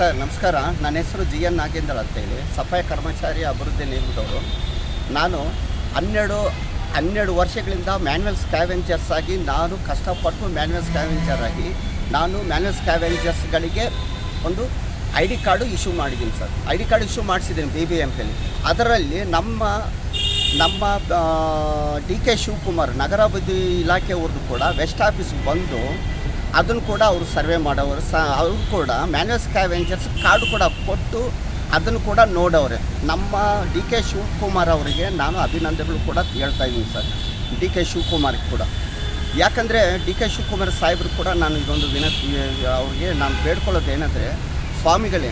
Sir, ನಮಸ್ಕಾರ. ನನ್ನ ಹೆಸರು ಜಿ ಎನ್ ನಾಗೇಂದ್ರ ಅಂತೇಳಿ ಸಫಾಯಿ ಕರ್ಮಚಾರಿ ಅಭಿವೃದ್ಧಿ ನಿಗಮದವರು. ನಾನು ಹನ್ನೆರಡು ಹನ್ನೆರಡು ವರ್ಷಗಳಿಂದ ಮ್ಯಾನ್ಯಲ್ ಸ್ಕ್ಯಾವೆಂಜರ್ಸ್ ಆಗಿ ನಾನು ಕಷ್ಟಪಟ್ಟು ಮ್ಯಾನ್ಯಲ್ ಸ್ಕ್ಯಾವೆಂಜರ್ ಆಗಿ ನಾನು ಮ್ಯಾನ್ಯಲ್ ಸ್ಕ್ಯಾವೆಂಜರ್ಸ್ಗಳಿಗೆ ಒಂದು ಐ ಡಿ ಕಾರ್ಡು ಇಶ್ಯೂ ಮಾಡಿದ್ದೀನಿ sir. I D card issue ಮಾಡಿಸಿದ್ದೀನಿ ಬಿ ಬಿ ಎಂ ಪಿಲಿ. ಅದರಲ್ಲಿ ನಮ್ಮ ನಮ್ಮ ಡಿ ಕೆ ಶಿವಕುಮಾರ್ ನಗರಾಭಿವೃದ್ಧಿ ಇಲಾಖೆಯವ್ರದ್ದು ಕೂಡ ವೆಸ್ಟ್ ಆಫೀಸ್ಗೆ ಬಂದು ಅದನ್ನು ಕೂಡ ಅವರು ಸರ್ವೆ ಮಾಡೋರು. ಸ, ಅವರು ಕೂಡ ಮ್ಯಾನ್ಯಲ್ ಸ್ಕ್ಯಾವೆಂಜರ್ಸ್ ಕಾರ್ಡು ಕೂಡ ಕೊಟ್ಟು ಅದನ್ನು ಕೂಡ ನೋಡವ್ರೆ. ನಮ್ಮ ಡಿ ಕೆ ಶಿವಕುಮಾರ್ ಅವರಿಗೆ ನಾನು ಅಭಿನಂದನೆಗಳು ಕೂಡ ಹೇಳ್ತಾ ಇದ್ದೀನಿ ಸರ್. ಡಿ ಕೆ ಶಿವಕುಮಾರ್ ಕೂಡ. ಯಾಕಂದರೆ ಡಿ ಕೆ ಶಿವಕುಮಾರ್ ಸಾಹೇಬರು ಕೂಡ ನಾನು ಇದೊಂದು ವಿನಂತಿ, ಅವ್ರಿಗೆ ನಾನು ಬೇಡ್ಕೊಳ್ಳೋದು ಏನಂದರೆ, ಸ್ವಾಮಿಗಳೇ,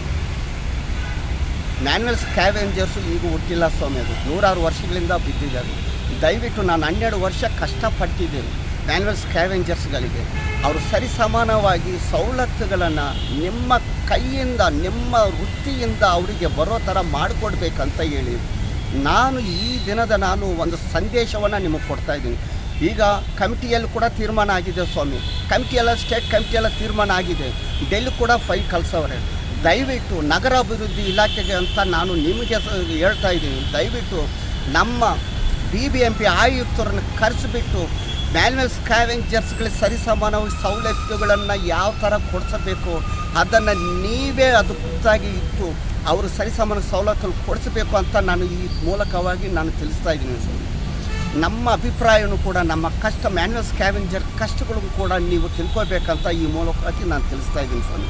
ಮ್ಯಾನ್ಯಲ್ ಸ್ಕ್ಯಾವೆಂಜರ್ಸು ಈಗ ಹುಟ್ಟಿಲ್ಲ ಸ್ವಾಮಿ ಅದು. ನೂರಾರು ವರ್ಷಗಳಿಂದ ಬಿದ್ದಿದ್ದಾರೆ ದಯವಿಟ್ಟು ನಾನು ಹನ್ನೆರಡು ವರ್ಷ ಕಷ್ಟಪಟ್ಟಿದ್ದೇನೆ. ಮ್ಯಾನ್ಯಲ್ ಸ್ಕ್ಯಾವೆಂಜರ್ಸ್ಗಳಿಗೆ ಅವರು ಸರಿಸಮಾನವಾಗಿ ಸವಲತ್ತುಗಳನ್ನು ನಿಮ್ಮ ಕೈಯಿಂದ, ನಿಮ್ಮ ವೃತ್ತಿಯಿಂದ ಅವರಿಗೆ ಬರೋ ಥರ ಮಾಡಿಕೊಡ್ಬೇಕಂತ ಹೇಳಿ ನಾನು ಈ ದಿನದ ನಾನು ಒಂದು ಸಂದೇಶವನ್ನು ನಿಮಗೆ ಕೊಡ್ತಾ ಇದ್ದೀನಿ. ಈಗ ಕಮಿಟಿಯಲ್ಲಿ ಕೂಡ ತೀರ್ಮಾನ ಆಗಿದೆ ಸ್ವಾಮಿ. ಕಮಿಟಿಯೆಲ್ಲ ಸ್ಟೇಟ್ ಕಮಿಟಿಯೆಲ್ಲ ತೀರ್ಮಾನ ಆಗಿದೆ. ಡೆಲ್ಲಿ ಕೂಡ ಫೈಲ್ ಕಳ್ಸವ್ರೆ. ದಯವಿಟ್ಟು ನಗರಾಭಿವೃದ್ಧಿ ಇಲಾಖೆಗೆ ಅಂತ ನಾನು ನಿಮಗೆ ಹೇಳ್ತಾ ಇದ್ದೀನಿ. ದಯವಿಟ್ಟು ನಮ್ಮ ಬಿ ಬಿ ಎಂ ಪಿ ಆಯುಕ್ತರನ್ನು ಕರೆಸಿಬಿಟ್ಟು ಮ್ಯಾನ್ಯಲ್ ಸ್ಕ್ಯಾವೆಂಜರ್ಸ್ಗಳಿಗೆ ಸರಿಸಮಾನವಾಗಿ ಸವಲತ್ತುಗಳನ್ನು ಯಾವ ಥರ ಕೊಡಿಸಬೇಕು, ಅದನ್ನು ನೀವೇ ಅದು ಖುದ್ದಾಗಿ ಇಟ್ಟು ಅವರು ಸರಿಸಮಾನ ಸವಲತ್ತು ಕೊಡಿಸಬೇಕು ಅಂತ ನಾನು ಈ ಮೂಲಕವಾಗಿ ನಾನು ತಿಳಿಸ್ತಾ ಇದ್ದೀನಿ ಸರ್. ನಮ್ಮ ಅಭಿಪ್ರಾಯನೂ ಕೂಡ, ನಮ್ಮ ಕಷ್ಟ ಮ್ಯಾನ್ಯಲ್ ಸ್ಕ್ಯಾವೆಂಜರ್ ಕಷ್ಟಗಳು ಕೂಡ ನೀವು ತಿಳ್ಕೊಬೇಕಂತ ಈ ಮೂಲಕವಾಗಿ ನಾನು ತಿಳಿಸ್ತಾ ಇದ್ದೀನಿ ಸ್ವಾಮಿ